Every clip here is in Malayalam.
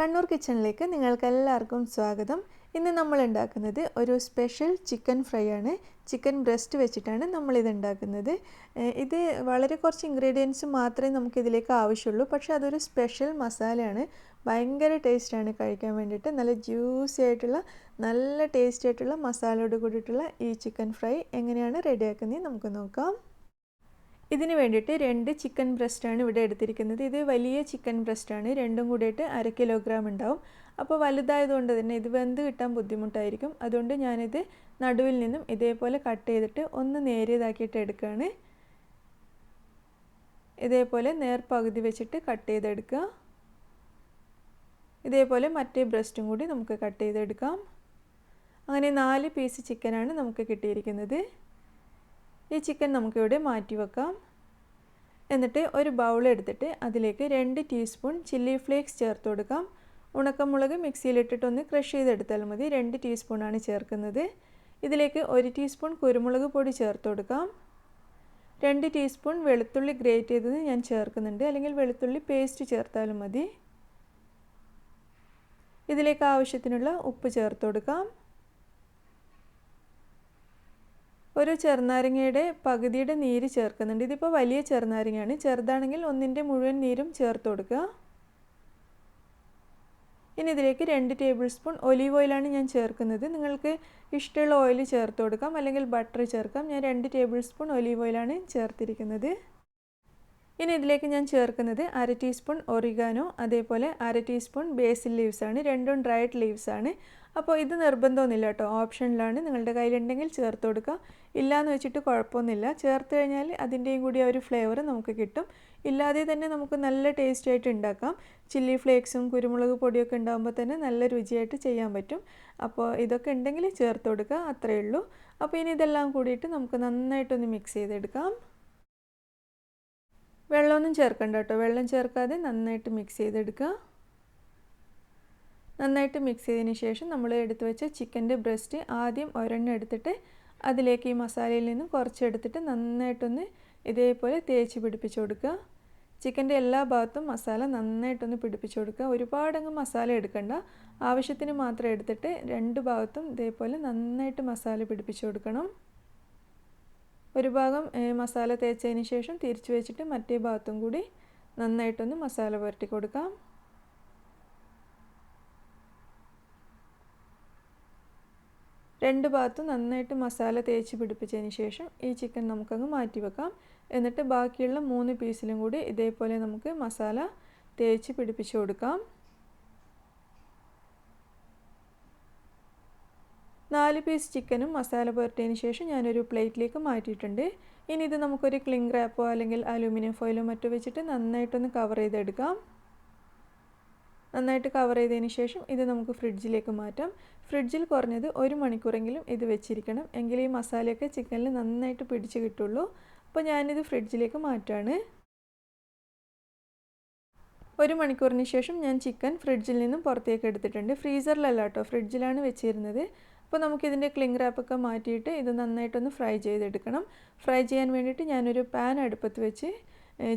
കണ്ണൂർ കിച്ചണിലേക്ക് നിങ്ങൾക്ക് എല്ലാവർക്കും സ്വാഗതം. ഇന്ന് നമ്മൾ ഉണ്ടാക്കുന്നത് ഒരു സ്പെഷ്യൽ ചിക്കൻ ഫ്രൈ ആണ് ചിക്കൻ ബ്രസ്റ്റ് വെച്ചിട്ടാണ് നമ്മളിത് ഉണ്ടാക്കുന്നത് ഇത് വളരെ കുറച്ച് ഇൻഗ്രീഡിയൻസ് മാത്രമേ നമുക്കിതിലേക്ക് ആവശ്യമുള്ളൂ. പക്ഷേ അതൊരു സ്പെഷ്യൽ മസാലയാണ്. ഭയങ്കര ടേസ്റ്റാണ് കഴിക്കാൻ വേണ്ടിയിട്ട്. നല്ല ജ്യൂസി ആയിട്ടുള്ള നല്ല ടേസ്റ്റി ആയിട്ടുള്ള മസാലയോട് കൂടിയിട്ടുള്ള ഈ ചിക്കൻ ഫ്രൈ എങ്ങനെയാണ് റെഡിയാക്കുന്നത് നമുക്ക് നോക്കാം. ഇതിന് വേണ്ടിയിട്ട് രണ്ട് ചിക്കൻ ബ്രസ്റ്റാണ് ഇവിടെ എടുത്തിരിക്കുന്നത്. ഇത് വലിയ ചിക്കൻ ബ്രസ്റ്റാണ്. രണ്ടും കൂടിയിട്ട് അര കിലോഗ്രാം ഉണ്ടാവും. അപ്പോൾ വലുതായതുകൊണ്ട് തന്നെ ഇത് വെന്ത് കിട്ടാൻ ബുദ്ധിമുട്ടായിരിക്കും. അതുകൊണ്ട് ഞാനിത് നടുവിൽ നിന്നും ഇതേപോലെ കട്ട് ചെയ്തിട്ട് ഒന്ന് നേരിയതാക്കിയിട്ട് എടുക്കുകയാണ്. ഇതേപോലെ നേർപകുതി വെച്ചിട്ട് കട്ട് ചെയ്തെടുക്കുക. ഇതേപോലെ മറ്റേ ബ്രസ്റ്റും കൂടി നമുക്ക് കട്ട് ചെയ്തെടുക്കാം. അങ്ങനെ നാല് പീസ് ചിക്കനാണ് നമുക്ക് കിട്ടിയിരിക്കുന്നത്. ഈ ചിക്കൻ നമുക്കിവിടെ മാറ്റി വെക്കാം. എന്നിട്ട് ഒരു ബൗൾ എടുത്തിട്ട് അതിലേക്ക് രണ്ട് ടീസ്പൂൺ ചില്ലി ഫ്ലേക്സ് ചേർത്ത് കൊടുക്കാം. ഉണക്കമുളക് മിക്സിയിലിട്ടിട്ടൊന്ന് ക്രഷ് ചെയ്തെടുത്താൽ മതി. രണ്ട് ടീസ്പൂണാണ് ചേർക്കുന്നത്. ഇതിലേക്ക് ഒരു ടീസ്പൂൺ കുരുമുളക് പൊടി ചേർത്ത് കൊടുക്കാം. രണ്ട് ടീസ്പൂൺ വെളുത്തുള്ളി ഗ്രേറ്റ് ചെയ്തത് ഞാൻ ചേർക്കുന്നുണ്ട്. അല്ലെങ്കിൽ വെളുത്തുള്ളി പേസ്റ്റ് ചേർത്താലും മതി. ഇതിലേക്ക് ആവശ്യത്തിനുള്ള ഉപ്പ് ചേർത്ത് കൊടുക്കാം. ഒരു ചെറുനാരങ്ങയുടെ പകുതിയുടെ നീര് ചേർക്കുന്നുണ്ട്. ഇതിപ്പോൾ വലിയ ചെറുനാരങ്ങയാണ്. ചെറുതാണെങ്കിൽ ഒന്നിന്റെ മുഴുവൻ നീരും ചേർത്ത് കൊടുക്കുക. ഇനി ഇതിലേക്ക് രണ്ട് ടേബിൾ സ്പൂൺ ഒലീവ് ഓയിലാണ് ഞാൻ ചേർക്കുന്നത്. നിങ്ങൾക്ക് ഇഷ്ടമുള്ള ഓയിൽ ചേർത്ത് കൊടുക്കാം. അല്ലെങ്കിൽ ബട്ടർ ചേർക്കാം. ഞാൻ രണ്ട് ടേബിൾ സ്പൂൺ ഒലീവ് ഓയിലാണ് ചേർത്തിരിക്കുന്നത്. ഇനി ഇതിലേക്ക് ഞാൻ ചേർക്കുന്നത് അര ടീസ്പൂൺ ഒറിഗാനോ അതേപോലെ അര ടീസ്പൂൺ ബേസിൽ ലീവ്സാണ്. രണ്ടും ഡ്രൈഡ് ലീവ്സ് ആണ് അപ്പോൾ ഇത് നിർബന്ധമൊന്നുമില്ല കേട്ടോ. ഓപ്ഷനിലാണ് നിങ്ങളുടെ കയ്യിലുണ്ടെങ്കിൽ ചേർത്ത് കൊടുക്കുക. ഇല്ലയെന്ന് വെച്ചിട്ട് കുഴപ്പമൊന്നുമില്ല. ചേർത്ത് കഴിഞ്ഞാൽ അതിന്റെയും കൂടി ഒരു ഫ്ലേവർ നമുക്ക് കിട്ടും. ഇല്ലാതെ തന്നെ നമുക്ക് നല്ല ടേസ്റ്റ് ആയിട്ട് ഉണ്ടാക്കാം. ചില്ലി ഫ്ലേക്സും കുരുമുളക് പൊടിയൊക്കെ ഉണ്ടാകുമ്പോൾ തന്നെ നല്ല രുചിയായിട്ട് ചെയ്യാൻ പറ്റും. അപ്പോൾ ഇതൊക്കെ ഉണ്ടെങ്കിൽ ചേർത്ത് കൊടുക്കുക. അത്രയേ ഉള്ളൂ. അപ്പോൾ ഇനി ഇതെല്ലാം കൂടിയിട്ട് നമുക്ക് നന്നായിട്ടൊന്ന് മിക്സ് ചെയ്തെടുക്കാം. വെള്ളമൊന്നും ചേർക്കണ്ട കേട്ടോ. വെള്ളം ചേർക്കാതെ നന്നായിട്ട് മിക്സ് ചെയ്തെടുക്കുക. നന്നായിട്ട് മിക്സ് ചെയ്തതിന് ശേഷം നമ്മൾ എടുത്തു വെച്ച ചിക്കന്റെ ബ്രസ്റ്റ് ആദ്യം ഒരെണ്ണം എടുത്തിട്ട് അതിലേക്ക് ഈ മസാലയിൽ നിന്നും കുറച്ചെടുത്തിട്ട് നന്നായിട്ടൊന്ന് ഇതേപോലെ തേച്ച് പിടിപ്പിച്ചു കൊടുക്കുക. ചിക്കന്റെ എല്ലാ ഭാഗത്തും മസാല നന്നായിട്ടൊന്ന് പിടിപ്പിച്ചു കൊടുക്കുക. ഒരുപാടങ്ങ് മസാല എടുക്കണ്ട. ആവശ്യത്തിന് മാത്രം എടുത്തിട്ട് രണ്ട് ഭാഗത്തും ഇതേപോലെ നന്നായിട്ട് മസാല പിടിപ്പിച്ചു കൊടുക്കണം. ഒരു ഭാഗം മസാല തേച്ചതിന് ശേഷം തിരിച്ചു വെച്ചിട്ട് മറ്റേ ഭാഗത്തും കൂടി നന്നായിട്ടൊന്ന് മസാല പുരട്ടി കൊടുക്കാം. രണ്ട് ഭാഗത്തും നന്നായിട്ട് മസാല തേച്ച് പിടിപ്പിച്ചതിന് ശേഷം ഈ ചിക്കൻ നമുക്കങ്ങ് മാറ്റി വെക്കാം. എന്നിട്ട് ബാക്കിയുള്ള മൂന്ന് പീസിലും കൂടി ഇതേപോലെ നമുക്ക് മസാല തേച്ച് പിടിപ്പിച്ച് കൊടുക്കാം. നാല് പീസ് ചിക്കനും മസാല പുരട്ടിയതിന് ശേഷം ഞാനൊരു പ്ലേറ്റിലേക്ക് മാറ്റിയിട്ടുണ്ട്. ഇനി ഇത് നമുക്കൊരു ക്ലിംഗ് റാപ്പോ അല്ലെങ്കിൽ അലൂമിനിയം ഫോയിലോ മറ്റോ വെച്ചിട്ട് നന്നായിട്ടൊന്ന് കവർ ചെയ്തെടുക്കാം. നന്നായിട്ട് കവർ ചെയ്തതിന് ശേഷം ഇത് നമുക്ക് ഫ്രിഡ്ജിലേക്ക് മാറ്റാം. ഫ്രിഡ്ജിൽ കുറഞ്ഞത് ഒരു മണിക്കൂറെങ്കിലും ഇത് വെച്ചിരിക്കണം. എങ്കിൽ ഈ മസാലയൊക്കെ ചിക്കനിൽ നന്നായിട്ട് പിടിച്ച് കിട്ടുള്ളൂ. അപ്പോൾ ഞാനിത് ഫ്രിഡ്ജിലേക്ക് മാറ്റാണ്. ഒരു മണിക്കൂറിന് ശേഷം ഞാൻ ചിക്കൻ ഫ്രിഡ്ജിൽ നിന്നും പുറത്തേക്ക് എടുത്തിട്ടുണ്ട്. ഫ്രീസറിലല്ല കേട്ടോ ഫ്രിഡ്ജിലാണ് വെച്ചിരുന്നത്. അപ്പോൾ നമുക്കിതിന്റെ ക്ലിങ് റാപ്പൊക്കെ മാറ്റിയിട്ട് ഇത് നന്നായിട്ടൊന്ന് ഫ്രൈ ചെയ്തെടുക്കണം. ഫ്രൈ ചെയ്യാൻ വേണ്ടിയിട്ട് ഞാനൊരു പാൻ അടുപ്പത്ത് വെച്ച്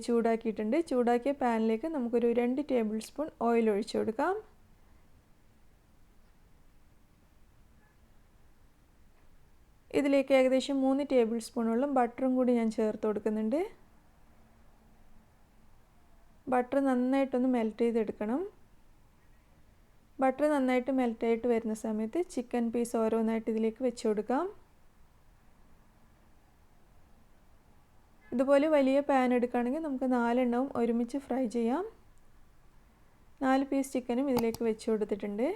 ചൂടാക്കിയിട്ടുണ്ട്. ചൂടാക്കിയ പാനിലേക്ക് നമുക്കൊരു രണ്ട് ടേബിൾ സ്പൂൺ ഓയിൽ ഒഴിച്ചു കൊടുക്കാം. ഇതിലേക്ക് ഏകദേശം മൂന്ന് ടേബിൾ സ്പൂണോളം ബട്ടറും കൂടി ഞാൻ ചേർത്ത് കൊടുക്കുന്നുണ്ട്. ബട്ടർ നന്നായിട്ടൊന്ന് മെൽറ്റ് ചെയ്തെടുക്കണം. ബട്ടർ നന്നായിട്ട് മെൽറ്റായിട്ട് വരുന്ന സമയത്ത് ചിക്കൻ പീസ് ഓരോന്നായിട്ട് ഇതിലേക്ക് വെച്ച് കൊടുക്കാം. ഇതുപോലെ വലിയ പാൻ എടുക്കുകയാണെങ്കിൽ നമുക്ക് നാലെണ്ണവും ഒരുമിച്ച് ഫ്രൈ ചെയ്യാം. നാല് പീസ് ചിക്കനും ഇതിലേക്ക് വെച്ച് കൊടുത്തിട്ടുണ്ട്.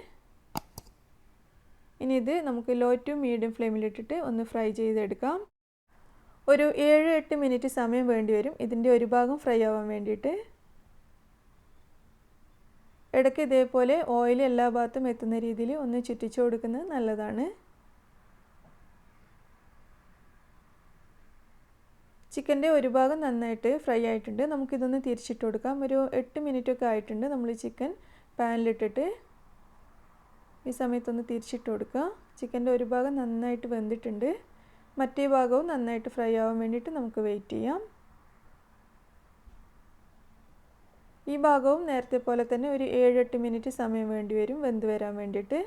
ഇനി ഇത് നമുക്ക് ലോ ടു മീഡിയം ഫ്ലെയിമിലിട്ടിട്ട് ഒന്ന് ഫ്രൈ ചെയ്തെടുക്കാം. ഒരു ഏഴ് എട്ട് മിനിറ്റ് സമയം വേണ്ടി വരും. ഇതിന്റെ ഒരു ഭാഗം ഫ്രൈ ആവാൻ വേണ്ടിയിട്ട്. ഇടയ്ക്ക് ഇതേപോലെ ഓയിൽ എല്ലാ ഭാഗത്തും എത്തുന്ന രീതിയിൽ ഒന്ന് ചുറ്റിച്ചു കൊടുക്കുന്നത് നല്ലതാണ്. ചിക്കന്റെ ഒരു ഭാഗം നന്നായിട്ട് ഫ്രൈ ആയിട്ടുണ്ട്. നമുക്കിതൊന്ന് തിരിച്ചിട്ട് കൊടുക്കാം. ഒരു എട്ട് മിനിറ്റ് ഒക്കെ ആയിട്ടുണ്ട് നമ്മൾ ചിക്കൻ പാനിലിട്ടിട്ട്. ഈ സമയത്തൊന്ന് തിരിച്ചിട്ട് കൊടുക്കുക ചിക്കന്റെ ഒരു ഭാഗം നന്നായിട്ട് വെന്തിട്ടുണ്ട്. മറ്റേ ഭാഗവും നന്നായിട്ട് ഫ്രൈ ആവാൻ വേണ്ടിയിട്ട് നമുക്ക് വെയിറ്റ് ചെയ്യാം. ഈ ഭാഗവും നേരത്തെ പോലെ തന്നെ ഒരു ഏഴെട്ട് മിനിറ്റ് സമയം വേണ്ടി വരും വെന്ത് വരാൻ വേണ്ടിയിട്ട്.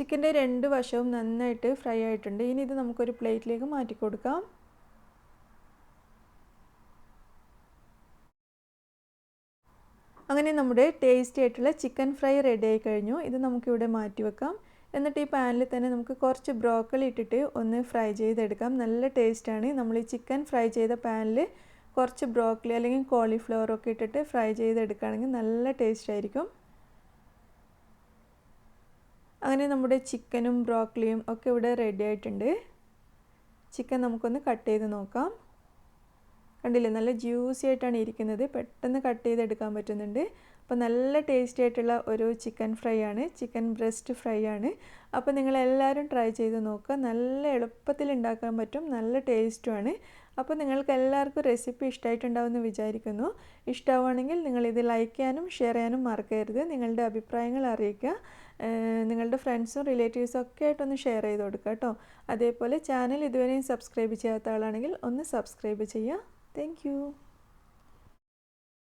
ചിക്കന്റെ രണ്ട് വശവും നന്നായിട്ട് ഫ്രൈ ആയിട്ടുണ്ട്. ഇനി ഇത് നമുക്കൊരു പ്ലേറ്റിലേക്ക് മാറ്റി കൊടുക്കാം. അങ്ങനെ നമ്മുടെ ടേസ്റ്റി ആയിട്ടുള്ള ചിക്കൻ ഫ്രൈ റെഡി ആയി കഴിഞ്ഞു. ഇത് നമുക്കിവിടെ മാറ്റി വെക്കാം. എന്നിട്ട് ഈ പാനിൽ തന്നെ നമുക്ക് കുറച്ച് ബ്രോക്കളി ഇട്ടിട്ട് ഒന്ന് ഫ്രൈ ചെയ്തെടുക്കാം. നല്ല ടേസ്റ്റാണ്. നമ്മൾ ഈ ചിക്കൻ ഫ്രൈ ചെയ്ത പാനിൽ കുറച്ച് ബ്രോക്കലി അല്ലെങ്കിൽ കോളിഫ്ലവർ ഒക്കെ ഇട്ടിട്ട് ഫ്രൈ ചെയ്തെടുക്കുകയാണെങ്കിൽ നല്ല ടേസ്റ്റ് ആയിരിക്കും. അങ്ങനെ നമ്മുടെ ചിക്കനും ബ്രോക്കലിയും ഒക്കെ ഇവിടെ റെഡി ആയിട്ടുണ്ട്. ചിക്കൻ നമുക്കൊന്ന് കട്ട് ചെയ്ത് നോക്കാം. കണ്ടില്ലേ നല്ല ജ്യൂസി ആയിട്ടാണ് ഇരിക്കുന്നത്. പെട്ടെന്ന് കട്ട് ചെയ്തെടുക്കാൻ പറ്റുന്നുണ്ട്. അപ്പോൾ നല്ല ടേസ്റ്റി ആയിട്ടുള്ള ഒരു ചിക്കൻ ഫ്രൈ ആണ്. ചിക്കൻ ബ്രസ്റ്റ് ഫ്രൈ ആണ്. അപ്പോൾ നിങ്ങൾ എല്ലാവരും ട്രൈ ചെയ്ത് നോക്കുക. നല്ല എളുപ്പത്തിൽ ഉണ്ടാക്കാൻ പറ്റും. നല്ല ടേസ്റ്റുമാണ് അപ്പോൾ നിങ്ങൾക്ക് എല്ലാവർക്കും റെസിപ്പി ഇഷ്ടമായിട്ടുണ്ടാവുമെന്ന് വിചാരിക്കുന്നു. ഇഷ്ടമാവുകയാണെങ്കിൽ നിങ്ങളിത് ലൈക്ക് ചെയ്യാനും ഷെയർ ചെയ്യാനും മറക്കരുത്. നിങ്ങളുടെ അഭിപ്രായങ്ങൾ അറിയിക്കുക. നിങ്ങളുടെ ഫ്രണ്ട്സും റിലേറ്റീവ്സും ഒക്കെ ആയിട്ടൊന്ന് ഷെയർ ചെയ്ത് കൊടുക്കുക കേട്ടോ. അതേപോലെ ചാനൽ ഇതുവരെയും സബ്സ്ക്രൈബ് ചെയ്യാത്ത ആളാണെങ്കിൽ ഒന്ന് സബ്സ്ക്രൈബ് ചെയ്യുക. താങ്ക്.